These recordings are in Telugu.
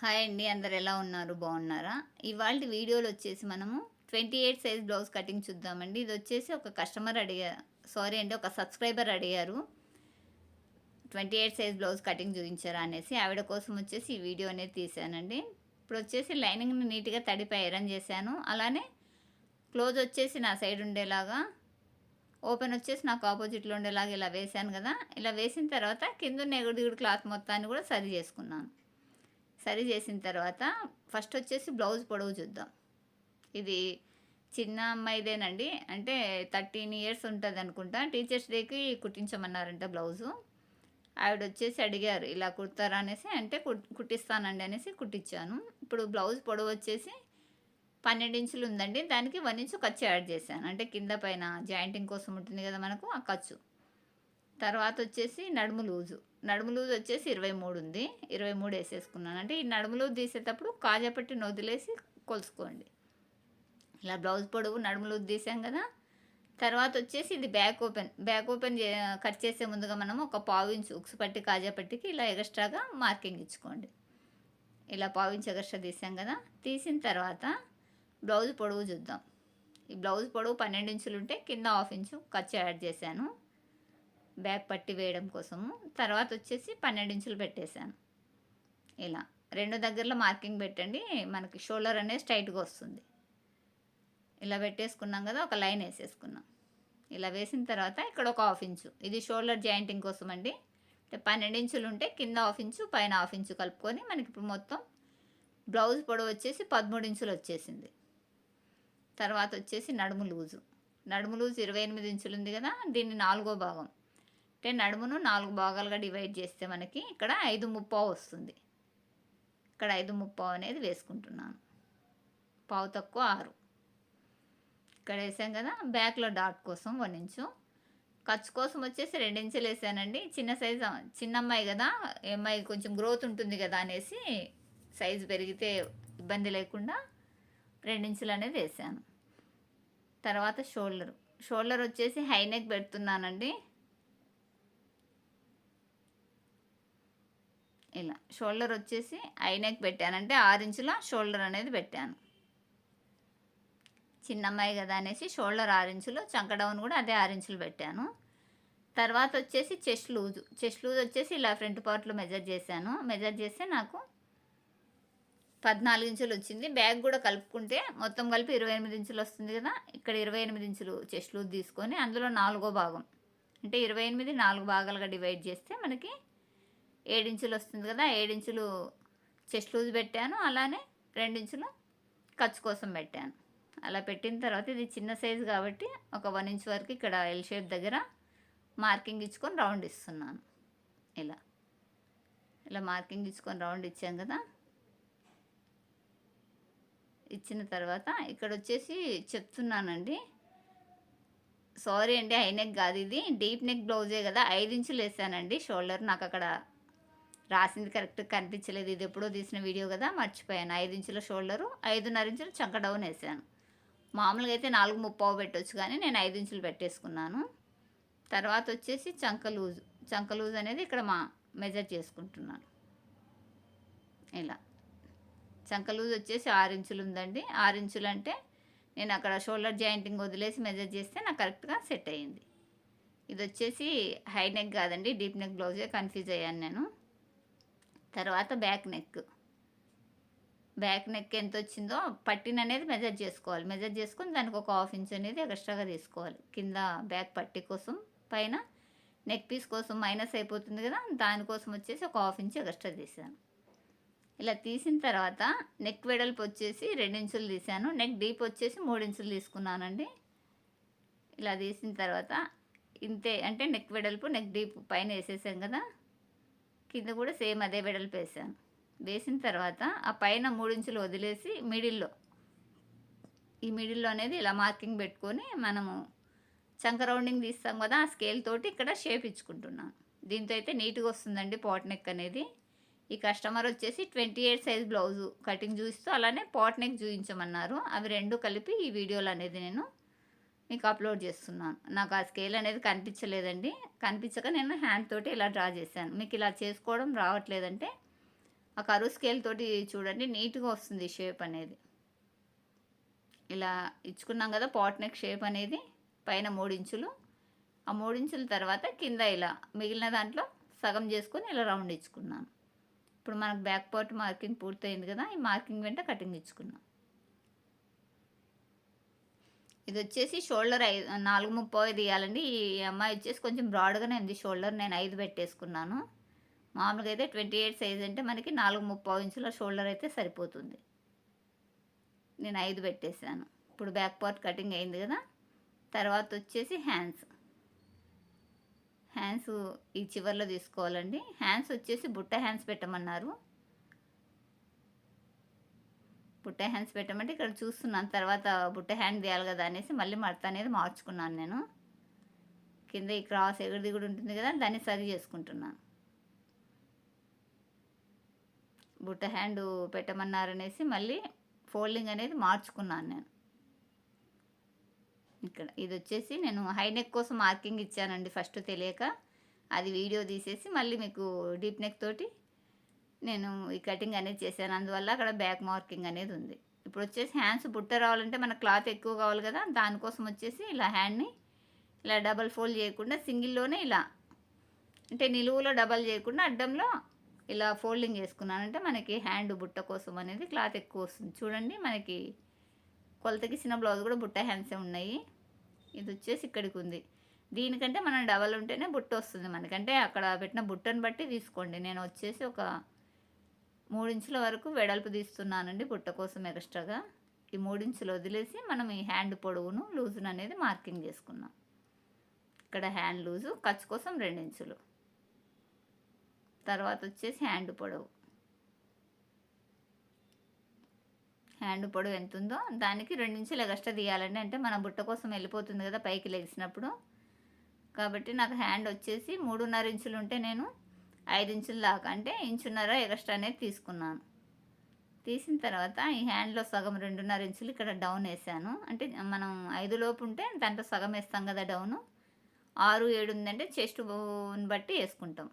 హాయ్ అండి అందరు ఎలా ఉన్నారు? బాగున్నారా? ఇవాళ వీడియోలో వచ్చేసి మనము twenty eight size blouse cutting చూద్దామండి. ఇది వచ్చేసి ఒక కస్టమర్ అడిగా సారీ అండి ఒక సబ్స్క్రైబర్ అడిగారు twenty eight size blouse cutting చూపించారా అనేసి ఆవిడ కోసం వచ్చేసి ఈ వీడియో అనేది తీసానండి ఇప్పుడు వచ్చేసి లైనింగ్ని నీట్గా తడిపై ఐరన్ చేశాను. అలానే క్లోజ్ వచ్చేసి నా సైడ్ ఉండేలాగా ఓపెన్ వచ్చేసి నాకు ఆపోజిట్లో ఉండేలాగా ఇలా వేశాను కదా. ఇలా వేసిన తర్వాత కింద ఉన్న ఎగుడు దిగుడు క్లాత్ మొత్తాన్ని కూడా సరి చేసుకున్నాను. సరి చేసిన తర్వాత ఫస్ట్ వచ్చేసి బ్లౌజ్ పొడవు చూద్దాం. ఇది చిన్న అమ్మాయిదేనండి. అంటే థర్టీన్ ఇయర్స్ ఉంటుంది అనుకుంటా. టీచర్స్ డేకి కుట్టించమన్నారంట బ్లౌజు. ఆవిడ వచ్చేసి అడిగారు ఇలా కుడతారా? అనేసి అంటే కుట్- కుట్టిస్తానండి అనేసి కుట్టించాను. ఇప్పుడు బ్లౌజ్ పొడవు వచ్చేసి పన్నెండు ఇంచులు ఉందండి దానికి వన్ ఇంచు ఖర్చు యాడ్ చేశాను. అంటే కింద పైన జాయింటింగ్ కోసం ఉంటుంది కదా మనకు ఆ ఖర్చు. తర్వాత వచ్చేసి నడుము లూజు. నడుము లూజ్ వచ్చేసి ఇరవై మూడు ఉంది ఇరవై మూడు వేసేసుకున్నాను. అంటే ఈ నడుము లూజ్ తీసేటప్పుడు కాజాపట్టి వదిలేసి కొలుసుకోండి. ఇలా బ్లౌజ్ పొడవు నడుము లూజ్ తీసాం కదా. తర్వాత వచ్చేసి ఇది బ్యాక్ ఓపెన్. బ్యాక్ ఓపెన్ చే కట్ చేసే ముందుగా మనము ఒక పావు ఇంచు ఉక్సు పట్టి కాజా పట్టికి ఇలా ఎగస్ట్రాగా మార్కింగ్ ఇచ్చుకోండి. ఇలా పావు ఇంచు ఎగస్ట్రా తీసాం కదా. తీసిన తర్వాత బ్లౌజ్ పొడవు చూద్దాం. ఈ బ్లౌజ్ పొడవు పన్నెండు ఇంచులు ఉంటే కింద హాఫ్ ఇంచు ఖర్చు యాడ్ చేశాను. బ్యాక్ పట్టి వేయడం కోసము తర్వాత వచ్చేసి పన్నెండు ఇంచులు పెట్టేశాను. ఇలా రెండు దగ్గరలో మార్కింగ్ పెట్టండి మనకి షోల్డర్ అనేది స్ట్రైట్గా వస్తుంది. ఇలా పెట్టేసుకున్నాం కదా ఒక లైన్ వేసేసుకున్నాం. ఇలా వేసిన తర్వాత ఇక్కడ ఒక హాఫ్ ఇంచు ఇది షోల్డర్ జాయింటింగ్ కోసం అండి. అంటే పన్నెండు ఇంచులు ఉంటే కింద హాఫ్ ఇంచు పైన హాఫ్ ఇంచు కలుపుకొని మనకి ఇప్పుడు మొత్తం బ్లౌజ్ పొడవు వచ్చేసి పదమూడు ఇంచులు వచ్చేసింది. తర్వాత వచ్చేసి నడుము లూజు. నడుము లూజు ఇరవై ఎనిమిది ఇంచులు ఉంది కదా దీన్ని నాలుగో భాగం. అంటే నడుమును నాలుగు భాగాలుగా డివైడ్ చేస్తే మనకి ఇక్కడ ఐదు ముప్పావు వస్తుంది. ఇక్కడ ఐదు ముప్పావు అనేది వేసుకుంటున్నాను. పావు తక్కువ ఆరు. ఇక్కడ వేసాం కదా బ్యాక్లో డాట్ కోసం వన్ ఇంచు. ఖర్చు కోసం వచ్చేసి రెండు వేసానండి. చిన్న సైజు చిన్న అమ్మాయి కదా అమ్మాయి కొంచెం గ్రోత్ ఉంటుంది కదా అనేసి సైజు పెరిగితే ఇబ్బంది లేకుండా రెండించులు అనేది వేసాను. తర్వాత షోల్డర్. షోల్డర్ వచ్చేసి హై నెక్ పెడుతున్నానండి. ఇలా షోల్డర్ వచ్చేసి ఐనెక్ పెట్టానంటే ఆరు ఇంచుల షోల్డర్ అనేది పెట్టాను. చిన్న అమ్మాయి కదా అనేసి షోల్డర్ ఆరు ఇంచులు చంక డౌన్ కూడా అదే ఆరు ఇంచులు పెట్టాను. తర్వాత వచ్చేసి చెస్ట్ లూజు. చెస్ట్ లూజ్ వచ్చేసి ఇలా ఫ్రంట్ పార్ట్లో మెజర్ చేశాను. మెజర్ చేస్తే నాకు పద్నాలుగు ఇంచులు వచ్చింది. బ్యాగ్ కూడా కలుపుకుంటే మొత్తం కలిపి ఇరవై ఎనిమిది ఇంచులు వస్తుంది కదా. ఇక్కడ ఇరవై ఎనిమిది ఇంచులు చెస్ట్ లూజ్ తీసుకొని అందులో నాలుగో భాగం. అంటే ఇరవై ఎనిమిది నాలుగు భాగాలుగా డివైడ్ చేస్తే మనకి ఏడించులు వస్తుంది కదా ఏడించులు చెస్ట్ లూజ్ పెట్టాను అలానే రెండించులు ఖర్చు కోసం పెట్టాను. అలా పెట్టిన తర్వాత ఇది చిన్న సైజు కాబట్టి ఒక వన్ ఇంచ్ వరకు ఇక్కడ ఎల్ షేప్ దగ్గర మార్కింగ్ ఇచ్చుకొని రౌండ్ ఇస్తున్నాను. ఇలా ఇలా మార్కింగ్ ఇచ్చుకొని రౌండ్ ఇచ్చాం కదా. ఇచ్చిన తర్వాత ఇక్కడ వచ్చేసి చెప్తున్నానండి సారీ అండి హై నెక్ కాదు ఇది. డీప్ నెక్ బ్లౌజే కదా ఐదు ఇంచులు వేసానండి షోల్డర్ నాకు అక్కడ రాసింది కరెక్ట్ కనిపించలేదు. ఇది ఎప్పుడో తీసిన వీడియో కదా మర్చిపోయాను. ఐదు ఇంచుల షోల్డరు ఐదున్నర ఇంచులు చంక డౌన్ వేసాను. మామూలుగా అయితే నాలుగు ముప్పావు పెట్టొచ్చు కానీ నేను ఐదు ఇంచులు పెట్టేసుకున్నాను. తర్వాత వచ్చేసి చంక లూజ్ చంక లూజ్ అనేది ఇక్కడ మా మెజర్ చేసుకుంటున్నాను. ఇలా. చంక లూజ్ వచ్చేసి ఆరు ఇంచులు ఉందండి. ఆరు ఇంచులు అంటే నేను అక్కడ షోల్డర్ జాయింటింగ్ వదిలేసి మెజర్ చేస్తే నాకు కరెక్ట్గా సెట్ అయ్యింది. ఇది వచ్చేసి హై నెక్ కాదండి డీప్ నెక్ బ్లౌజే కన్ఫ్యూజ్ అయ్యాను నేను. తర్వాత బ్యాక్ నెక్. బ్యాక్ నెక్ ఎంత వచ్చిందో పట్టిన అనేది మెజర్ చేసుకోవాలి. మెజర్ చేసుకుని దానికి ఒక హాఫ్ ఇంచ్ అనేది ఎక్స్ట్రాగా తీసుకోవాలి. కింద బ్యాక్ పట్టి కోసం పైన నెక్ పీస్ కోసం మైనస్ అయిపోతుంది కదా దానికోసం వచ్చేసి ఒక హాఫ్ ఇంచ్ ఎక్స్ట్రా తీసాను. ఇలా తీసిన తర్వాత నెక్ వెడల్పు వచ్చేసి ఇంచులు తీసాను. నెక్ డీప్ వచ్చేసి ఇంచులు తీసుకున్నానండి. ఇలా తీసిన తర్వాత ఇంతే అంటే నెక్ వెడల్పు నెక్ డీప్ పైన వేసేసాం కదా కింద కూడా సేమ్ అదే వెడల్పు వేసాను. వేసిన తర్వాత ఆ పైన ఇంచులు వదిలేసి మిడిల్లో ఈ మిడిల్లో అనేది ఇలా మార్కింగ్ పెట్టుకొని మనము చంక రౌండింగ్ తీస్తాం కదా ఆ స్కేల్ తోటి ఇక్కడ షేప్ ఇచ్చుకుంటున్నాను దీంతో అయితే నీట్గా వస్తుందండి పాట్ నెక్ అనేది. ఈ కస్టమర్ వచ్చేసి twenty eight size blouse cutting చూపిస్తూ అలానే పాట్ నెక్ చూపించమన్నారు. అవి రెండు కలిపి ఈ వీడియోలు అనేది నేను మీకు అప్లోడ్ చేస్తున్నాను. నాకు ఆ స్కేల్ అనేది కనిపించలేదండి. కనిపించక నేను హ్యాండ్ తోటి ఇలా డ్రా చేశాను. మీకు ఇలా చేసుకోవడం రావట్లేదంటే ఆ కరువు స్కేల్ తోటి చూడండి. నీట్గా వస్తుంది షేప్ అనేది. ఇలా ఇచ్చుకున్నాం కదా పాట్ నెక్ షేప్ అనేది. పైన మూడు ఇంచులు. ఆ మూడించుల తర్వాత కింద ఇలా మిగిలిన దాంట్లో సగం చేసుకొని ఇలా రౌండ్ ఇచ్చుకున్నాను. ఇప్పుడు మనకు బ్యాక్ పార్ట్ మార్కింగ్ పూర్తయింది కదా. ఈ మార్కింగ్ వెంట కటింగ్ ఇచ్చుకున్నాం. ఇది వచ్చేసి షోల్డర్ ఐదు నాలుగు ముప్పై తీయాలండి. ఈ అమ్మాయి వచ్చేసి కొంచెం బ్రాడ్గానే ఉంది షోల్డర్. నేను ఐదు పెట్టేసుకున్నాను. మామూలుగా అయితే ట్వంటీ ఎయిట్ సైజ్ అంటే మనకి నాలుగు ముప్పై ఇంచుల షోల్డర్ అయితే సరిపోతుంది. నేను ఐదు పెట్టేశాను. ఇప్పుడు బ్యాక్ పార్ట్ కటింగ్ అయింది కదా. తర్వాత వచ్చేసి హ్యాండ్స్. హ్యాండ్స్ ఈ చివర్లో తీసుకోవాలండి. హ్యాండ్స్ వచ్చేసి బుట్ట హ్యాండ్స్ పెట్టమన్నారు. బుట్ట హ్యాండ్స్ పెట్టమంటే ఇక్కడ చూస్తున్నాను. తర్వాత బుట్ట హ్యాండ్ తీయాలి కదా అనేసి మళ్ళీ మడత అనేది మార్చుకున్నాను నేను. కింద ఈ క్రాస్ ఎగుడిది కూడా ఉంటుంది కదా దాన్ని సరి చేసుకుంటున్నాను బుట్ట హ్యాండ్ పెట్టమన్నారు అనేసి మళ్ళీ ఫోల్డింగ్ అనేది మార్చుకున్నాను నేను. ఇక్కడ ఇది వచ్చేసి నేను హైనెక్ కోసం మార్కింగ్ ఇచ్చానండి ఫస్ట్ తెలియక. అది వీడియో తీసేసి మళ్ళీ మీకు డీప్ నెక్ తోటి నేను ఈ కటింగ్ అనేది చేశాను. అందువల్ల అక్కడ బ్యాక్ మార్కింగ్ అనేది ఉంది. ఇప్పుడు వచ్చేసి హ్యాండ్స్ బుట్ట రావాలంటే మన క్లాత్ ఎక్కువ కావాలి కదా. దానికోసం వచ్చేసి ఇలా హ్యాండ్ని ఇలా డబల్ ఫోల్డ్ చేయకుండా సింగిల్లోనే ఇలా అంటే నిలువులో డబల్ చేయకుండా అడ్డంలో ఇలా ఫోల్డింగ్ చేసుకున్నానంటే మనకి హ్యాండ్ బుట్ట కోసం అనేది క్లాత్ ఎక్కువ వస్తుంది. చూడండి మనకి కొలతకి చిన్న బ్లౌజ్ కూడా బుట్ట హ్యాండ్సే ఉన్నాయి. ఇది వచ్చేసి ఇక్కడికి ఉంది. దీనికంటే మనం డబల్ ఉంటేనే బుట్ట వస్తుంది మనకంటే అక్కడ పెట్టిన బుట్టను బట్టి తీసుకోండి. నేను వచ్చేసి ఒక మూడించుల వరకు వెడల్పు తీస్తున్నానండి బుట్ట కోసం ఎక్స్ట్రాగా. ఈ మూడించులు వదిలేసి మనం ఈ హ్యాండ్ పొడవును లూజును అనేది మార్కింగ్ చేసుకున్నాం ఇక్కడ హ్యాండ్ లూజు ఖర్చు కోసం రెండించులు. తర్వాత వచ్చేసి హ్యాండ్ పొడవు. హ్యాండ్ పొడవు ఎంత ఉందో దానికి రెండించులు ఎగస్ట్రా తీయాలండి. అంటే మన బుట్ట కోసం వెళ్ళిపోతుంది కదా పైకి లెగిసినప్పుడు కాబట్టి నాకు హ్యాండ్ వచ్చేసి మూడున్నర ఇంచులు ఉంటే నేను ఐదు ఇంచుల దాకా అంటే ఇంచున్నర ఎక్స్ట్రా అనేది తీసుకున్నాను. తీసిన తర్వాత ఈ హ్యాండ్లో సగం రెండున్నర ఇంచులు ఇక్కడ డౌన్ వేసాను. అంటే మనం ఐదు లోపు ఉంటే దాంట్లో సగం వేస్తాం కదా డౌను ఆరు ఏడు ఉందంటే చెస్ట్ బట్టి వేసుకుంటాం.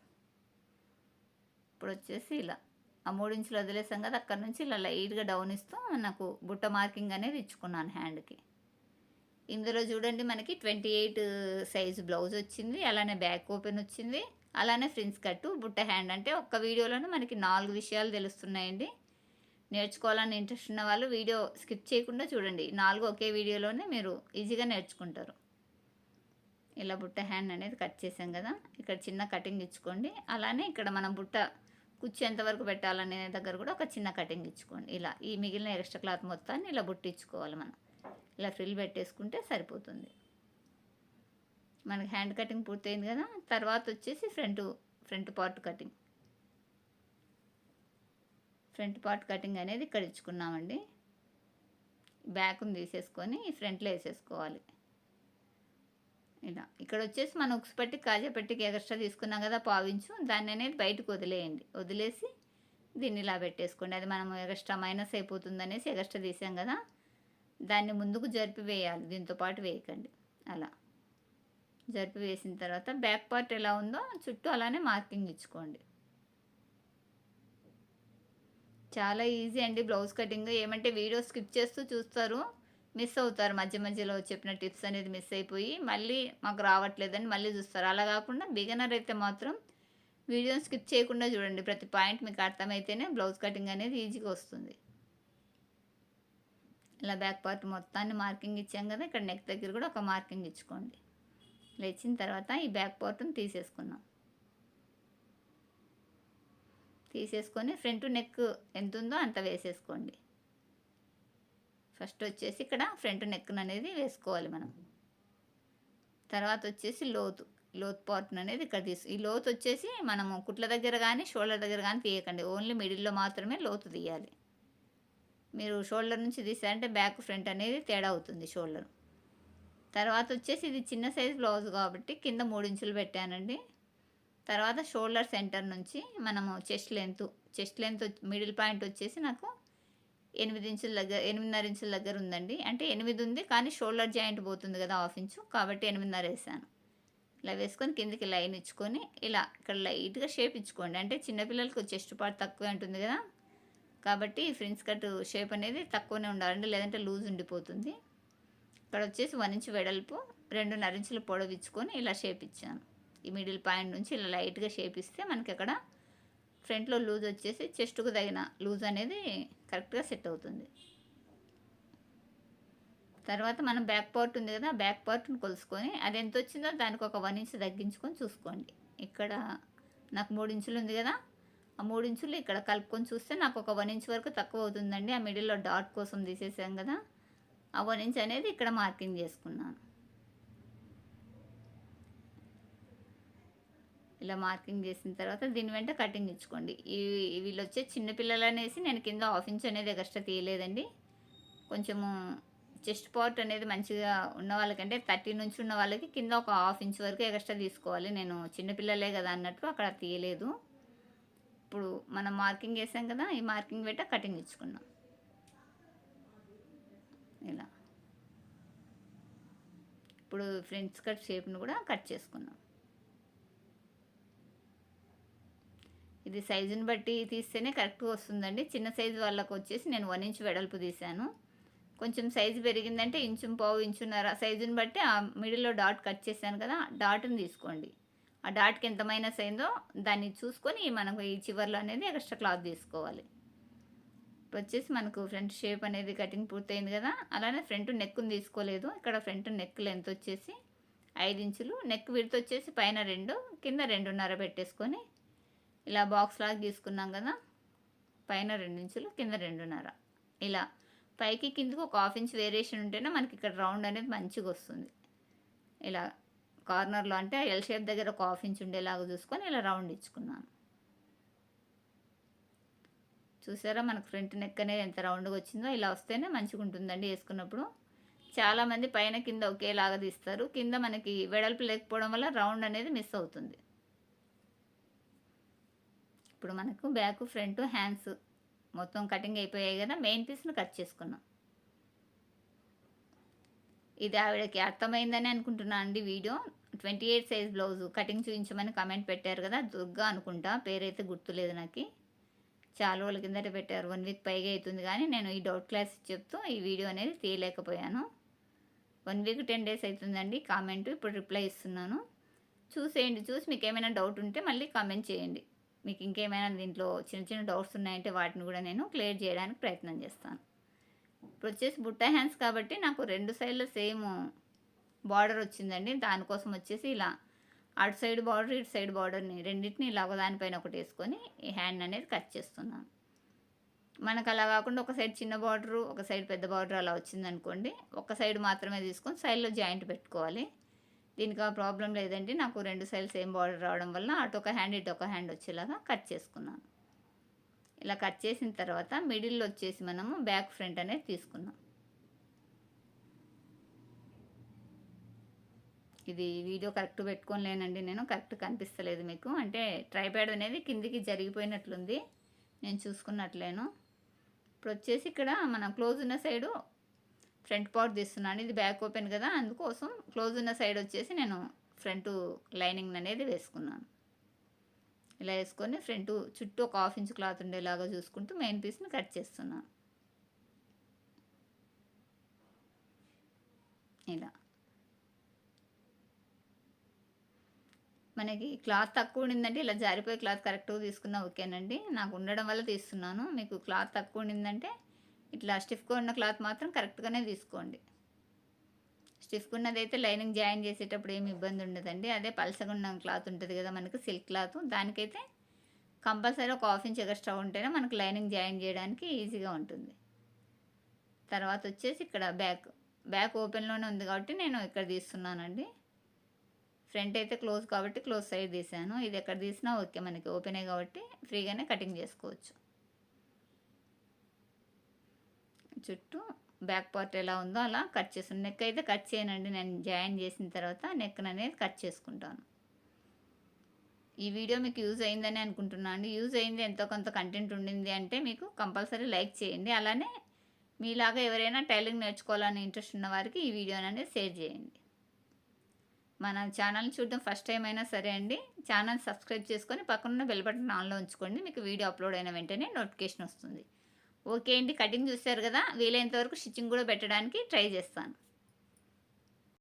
ఇప్పుడు వచ్చేసి ఇలా ఆ మూడు ఇంచులు వదిలేసాం కదా అక్కడ నుంచి ఇలా లైట్గా డౌన్ ఇస్తూ నాకు బుట్ట మార్కింగ్ అనేది ఇచ్చుకున్నాను హ్యాండ్కి ఇందులో చూడండి మనకి ట్వంటీ ఎయిట్ సైజ్ బ్లౌజ్ వచ్చింది అలానే బ్యాక్ ఓపెన్ వచ్చింది. అలానే ఫ్రిన్స్ కట్టు బుట్ట హ్యాండ్. అంటే ఒక్క వీడియోలోనే మనకి నాలుగు విషయాలు తెలుస్తున్నాయండి. నేర్చుకోవాలని ఇంట్రెస్ట్ ఉన్న వాళ్ళు వీడియో స్కిప్ చేయకుండా చూడండి. నాలుగు ఒకే వీడియోలోనే మీరు ఈజీగా నేర్చుకుంటారు. ఇలా బుట్ట హ్యాండ్ అనేది కట్ చేసాం కదా. ఇక్కడ చిన్న కటింగ్ ఇచ్చుకోండి. అలానే ఇక్కడ మనం బుట్ట కుచ్చు ఎంతవరకు పెట్టాలనే దగ్గర కూడా ఒక చిన్న కటింగ్ ఇచ్చుకోండి. ఇలా ఈ మిగిలిన ఎక్స్ట్రా క్లాత్ మొత్తాన్ని ఇలా బుట్టించుకోవాలి మనం. ఇలా ఫ్రిల్ పెట్టేసుకుంటే సరిపోతుంది. మనకి హ్యాండ్ కటింగ్ పూర్తయింది కదా తర్వాత వచ్చేసి front front part cutting. Front part cutting అనేది ఇక్కడ ఇచ్చుకున్నామండి. బ్యాక్ని తీసేసుకొని ఫ్రంట్లో వేసేసుకోవాలి. ఇలా. ఇక్కడ వచ్చేసి మనం ఉక్స్ పట్టి కాజా పట్టికి ఎక్స్ట్రా తీసుకున్నాం కదా పావించు దాన్ని అనేది బయటకు వదిలేయండి. వదిలేసి దీన్ని ఇలా పెట్టేసుకోండి. అది మనం ఎక్స్ట్రా మైనస్ అయిపోతుంది అనేసి ఎక్స్ట్రా తీసాం కదా దాన్ని ముందుకు జరిపి వేయాలి. దీంతో పాటు వేయకండి. అలా. జరిపి వేసిన తర్వాత బ్యాక్ పార్ట్ ఎలా ఉందో చుట్టూ అలానే మార్కింగ్ ఇచ్చుకోండి. చాలా ఈజీ అండి బ్లౌజ్ కటింగ్. ఏమంటే వీడియో స్కిప్ చేస్తూ చూస్తారు మిస్ అవుతారు. మధ్య మధ్యలో చెప్పిన టిప్స్ అనేది మిస్ అయిపోయి మళ్ళీ మాకు రావట్లేదని మళ్ళీ చూస్తారు. అలా కాకుండా బిగినర్ అయితే మాత్రం వీడియోని స్కిప్ చేయకుండా చూడండి. ప్రతి పాయింట్ మీకు అర్థమైతేనే బ్లౌజ్ కటింగ్ అనేది ఈజీగా వస్తుంది. ఇలా బ్యాక్ పార్ట్ మొత్తాన్ని మార్కింగ్ ఇచ్చాం కదా ఇక్కడ నెక్ దగ్గర కూడా ఒక మార్కింగ్ ఇచ్చుకోండి. ఇలా ఇచ్చిన తర్వాత ఈ బ్యాక్ పార్ట్ని తీసేసుకున్నాం తీసేసుకొని ఫ్రంట్ నెక్ ఎంత ఉందో అంత వేసేసుకోండి. ఫస్ట్ వచ్చేసి ఇక్కడ ఫ్రంట్ నెక్ అనేది వేసుకోవాలి మనం. తర్వాత వచ్చేసి లోతు లోత్ పార్ట్ అనేది ఇక్కడ తీసు ఈ లోతు వచ్చేసి మనము కుట్ల దగ్గర కానీ షోల్డర్ దగ్గర కానీ తీయకండి. ఓన్లీ మిడిల్లో మాత్రమే లోతు తీయాలి. మీరు షోల్డర్ నుంచి తీసారంటే బ్యాక్ ఫ్రంట్ అనేది తేడా అవుతుంది షోల్డర్. తర్వాత వచ్చేసి ఇది చిన్న సైజ్ బ్లౌజ్ కాబట్టి కింద మూడు ఇంచులు పెట్టానండి. తర్వాత షోల్డర్ సెంటర్ నుంచి మనము chest length chest length middle point వచ్చేసి నాకు ఎనిమిది ఇంచుల దగ్గర ఎనిమిదిన్నర ఇంచుల దగ్గర ఉందండి. అంటే ఎనిమిది ఉంది కానీ షోల్డర్ జాయింట్ పోతుంది కదా హాఫ్ ఇంచు కాబట్టి ఎనిమిదిన్నర వేసాను. ఇలా వేసుకొని కిందికి లైన్ ఇచ్చుకొని ఇలా ఇక్కడ లైట్గా షేప్ ఇచ్చుకోండి. అంటే చిన్నపిల్లలకు చెస్ట్ పార్ట్ తక్కువే ఉంటుంది కదా. కాబట్టి ఫ్రిన్స్ కట్ షేప్ అనేది తక్కువనే ఉండాలండి లేదంటే లూజ్ ఉండిపోతుంది. ఇక్కడ వచ్చేసి వన్ ఇంచ్ వెడల్పు రెండున్నర ఇంచులు పొడవు ఇచ్చుకొని ఇలా షేప్ ఇచ్చాను. ఈ మిడిల్ పాయింట్ నుంచి ఇలా లైట్గా షేప్ ఇస్తే మనకి అక్కడ ఫ్రంట్లో లూజ్ వచ్చేసి చెస్ట్కు తగిన లూజ్ అనేది కరెక్ట్గా సెట్ అవుతుంది. తర్వాత మనం బ్యాక్ పార్ట్ ఉంది కదా బ్యాక్ పార్ట్ని కొలుసుకొని అది ఎంత వచ్చిందో దానికి ఒక వన్ ఇంచ్ తగ్గించుకొని చూసుకోండి. ఇక్కడ నాకు మూడు ఇంచులు ఉంది కదా ఆ మూడు ఇంచులు ఇక్కడ కలుపుకొని చూస్తే నాకు ఒక వన్ ఇంచ్ వరకు తక్కువ అవుతుందండి. ఆ మిడిల్లో డాట్ కోసం తీసేసాం కదా. వన్ ఇంచ్ అనేది ఇక్కడ మార్కింగ్ చేసుకున్నాను. ఇలా మార్కింగ్ చేసిన తర్వాత దీని వెంట కటింగ్ ఇచ్చుకోండి. ఈ వీళ్ళు వచ్చే చిన్నపిల్లలు అనేసి నేను కింద హాఫ్ ఇంచ్ అనేది ఎక్స్ట్రా తీయలేదండి. కొంచెము చెస్ట్ పార్ట్ అనేది మంచిగా ఉన్న వాళ్ళకంటే థర్టీ నుంచి ఉన్న వాళ్ళకి కింద ఒక హాఫ్ ఇంచ్ వరకు ఎక్స్ట్రా తీసుకోవాలి. నేను చిన్నపిల్లలే కదా అన్నట్టు అక్కడ తీయలేదు. ఇప్పుడు మనం మార్కింగ్ వేసాం కదా ఈ మార్కింగ్ పెట్ట కటింగ్ ఇచ్చుకున్నాం. ఇలా. ఇప్పుడు ఫ్రంట్స్ కట్ షేప్ను కూడా కట్ చేసుకున్నాం ఇది సైజుని బట్టి తీస్తేనే కరెక్ట్గా వస్తుందండి. చిన్న సైజు వాళ్ళకు వచ్చేసి నేను వన్ ఇంచ్ వెడల్పు తీశాను. కొంచెం సైజు పెరిగిందంటే ఇంచు పావు ఇంచున్నర సైజుని బట్టి ఆ మిడిల్లో డాట్ కట్ చేశాను కదా డాట్ని తీసుకోండి. ఆ డాట్కి ఎంత మైనస్ అయిందో దాన్ని చూసుకొని మనకు ఈ చివర్లో అనేది ఎక్స్ట్రా క్లాత్ తీసుకోవాలి. ఇప్పుడు వచ్చేసి మనకు ఫ్రంట్ షేప్ అనేది కటింగ్ పూర్తయింది కదా అలానే ఫ్రంట్ నెక్ని తీసుకోలేదు. ఇక్కడ ఫ్రంట్ నెక్ లెంత్ వచ్చేసి ఐదు ఇంచులు. నెక్ విడత వచ్చేసి పైన రెండు కింద రెండున్నర పెట్టేసుకొని ఇలా బాక్స్ లాగా తీసుకున్నాం కదా పైన రెండు ఇంచులు కింద రెండున్నర. ఇలా పైకి కిందకు ఒక హాఫ్ ఇంచ్ వేరియేషన్ ఉంటేనే మనకి ఇక్కడ రౌండ్ అనేది మంచిగా వస్తుంది. ఇలా కార్నర్లో అంటే ఎల్ షేప్ దగ్గర ఒక హాఫ్ ఇంచ్ ఉండేలాగా చూసుకొని ఇలా రౌండ్ ఇచ్చుకున్నాను. చూసారా? మనకు ఫ్రంట్ నెక్ అనేది ఎంత రౌండ్గా వచ్చిందో ఇలా వస్తేనే మంచిగా ఉంటుందండి వేసుకున్నప్పుడు. చాలామంది పైన కింద ఒకేలాగా తీస్తారు. కింద మనకి వెడల్పు లేకపోవడం వల్ల రౌండ్ అనేది మిస్ అవుతుంది. ఇప్పుడు మనకు బ్యాక్ ఫ్రంట్ హ్యాండ్స్ మొత్తం కటింగ్ అయిపోయాయి కదా మెయిన్ పీస్ను కట్ చేసుకున్నాం. ఇది ఆవిడకి అర్థమైందని అనుకుంటున్నాను అండి video. Twenty eight size blouse cutting చూపించమని కమెంట్ పెట్టారు కదా దుర్గా అనుకుంటా. పేరైతే గుర్తులేదు నాకు. చాలా రోజుల కిందట పెట్టారు. వన్ వీక్ పైగా అవుతుంది కానీ నేను ఈ డౌట్ క్లాస్ చెప్తూ ఈ వీడియో అనేది తీయలేకపోయాను. వన్ వీక్ టెన్ డేస్ అవుతుందండి కామెంట్. ఇప్పుడు రిప్లై ఇస్తున్నాను. చూసేయండి. చూసి మీకు ఏమైనా డౌట్ ఉంటే మళ్ళీ కామెంట్ చేయండి. మీకు ఇంకేమైనా దీంట్లో చిన్న చిన్న డౌట్స్ ఉన్నాయంటే వాటిని కూడా నేను క్లియర్ చేయడానికి ప్రయత్నం చేస్తాను. ఇప్పుడు వచ్చేసి బుట్ట హ్యాండ్స్ కాబట్టి నాకు రెండు సైడ్లో సేమ్ బార్డర్ వచ్చిందండి. దానికోసం వచ్చేసి ఇలా అటు సైడ్ బార్డర్ ఇటు సైడ్ బార్డర్ని రెండింటిని ఇలా దానిపైన ఒకటి వేసుకొని ఈ హ్యాండ్ అనేది కట్ చేస్తున్నాను. మనకు అలా కాకుండా ఒక సైడ్ చిన్న బార్డరు ఒక సైడ్ పెద్ద బార్డర్ అలా వచ్చిందనుకోండి ఒక సైడ్ మాత్రమే తీసుకొని సైడ్లో జాయింట్ పెట్టుకోవాలి. దీనికి ఆ ప్రాబ్లం లేదండి. నాకు రెండు సైడ్ సేమ్ బార్డర్ రావడం వల్ల అటు ఒక హ్యాండ్ ఇటు ఒక హ్యాండ్ వచ్చేలాగా కట్ చేసుకున్నాను. ఇలా కట్ చేసిన తర్వాత మిడిల్లో వచ్చేసి మనము బ్యాక్ ఫ్రంట్ అనేది తీసుకున్నాం. ఇది వీడియో కరెక్ట్ పెట్టుకోలేనండి నేను కరెక్ట్ కనిపిస్తలేదు మీకు. అంటే ట్రైప్యాడ్ అనేది కిందికి జరిగిపోయినట్లుంది. నేను చూసుకున్నట్లేను. ఇప్పుడు వచ్చేసి ఇక్కడ మనం క్లోజ్ ఉన్న సైడు ఫ్రంట్ పార్ట్ తీస్తున్నాను. ఇది బ్యాక్ ఓపెన్ కదా అందుకోసం క్లోజ్ ఉన్న సైడ్ వచ్చేసి నేను ఫ్రంట్ లైనింగ్ అనేది వేసుకున్నాను. ఇలా వేసుకొని ఫ్రంట్ చుట్టూ ఒక హాఫ్ ఇంచ్ క్లాత్ ఉండేలాగా చూసుకుంటూ మెయిన్ పీస్ని కట్ చేస్తున్నాను. ఇలా. మనకి క్లాత్ తక్కువ ఉండిందంటే ఇలా జారిపోయే క్లాత్ కరెక్ట్గా తీసుకున్నా ఓకేనండి. నాకు ఉండడం వల్ల తీస్తున్నాను. మీకు క్లాత్ తక్కువ ఉండిందంటే ఇట్లా స్టిఫ్గా ఉన్న క్లాత్ మాత్రం కరెక్ట్గానే తీసుకోండి. స్టిఫ్గా ఉన్నదైతే లైనింగ్ జాయిన్ చేసేటప్పుడు ఏమి ఇబ్బంది ఉండదండి. అదే పలసగా ఉన్న క్లాత్ ఉంటుంది కదా మనకి సిల్క్ క్లాత్. దానికైతే కంపల్సరీ ఒక హాఫ్ ఇంచ్ ఎక్స్ట్రా ఉంటేనే మనకు లైనింగ్ జాయిన్ చేయడానికి ఈజీగా ఉంటుంది. తర్వాత వచ్చేసి ఇక్కడ బ్యాక్ బ్యాక్ ఓపెన్లోనే ఉంది కాబట్టి నేను ఇక్కడ తీస్తున్నానండి. ఫ్రంట్ అయితే క్లోజ్ కాబట్టి క్లోజ్ సైడ్ తీసాను. ఇది ఎక్కడ తీసినా ఓకే మనకి ఓపెనే కాబట్టి ఫ్రీగానే కటింగ్ చేసుకోవచ్చు. చుట్టూ బ్యాక్ పార్ట్ ఎలా ఉందో అలా కట్ చేస్తాను. నెక్ అయితే కట్ చేయనండి. నేను జాయిన్ చేసిన తర్వాత నెక్ అనేది కట్ చేసుకుంటాను. ఈ వీడియో మీకు యూజ్ అయిందని అనుకుంటున్నాను అండి. యూజ్ అయింది ఎంతో కొంత కంటెంట్ ఉండింది అంటే మీకు కంపల్సరీ లైక్ చేయండి. అలానే మీలాగా ఎవరైనా టైలింగ్ నేర్చుకోవాలని ఇంట్రెస్ట్ ఉన్న వారికి ఈ వీడియోని అనేది షేర్ చేయండి. మన ఛానల్ని చూడడం ఫస్ట్ టైం అయినా సరే అండి ఛానల్ సబ్స్క్రైబ్ చేసుకొని పక్కనున్న బెల్ బటన్ ఆన్లో ఉంచుకోండి మీకు వీడియో అప్లోడ్ అయిన వెంటనే నోటిఫికేషన్ వస్తుంది. ఓకే అండి కటింగ్ చూశారు కదా వీలైనంత వరకు స్టిచ్చింగ్ కూడా పెట్టడానికి ట్రై చేస్తాను.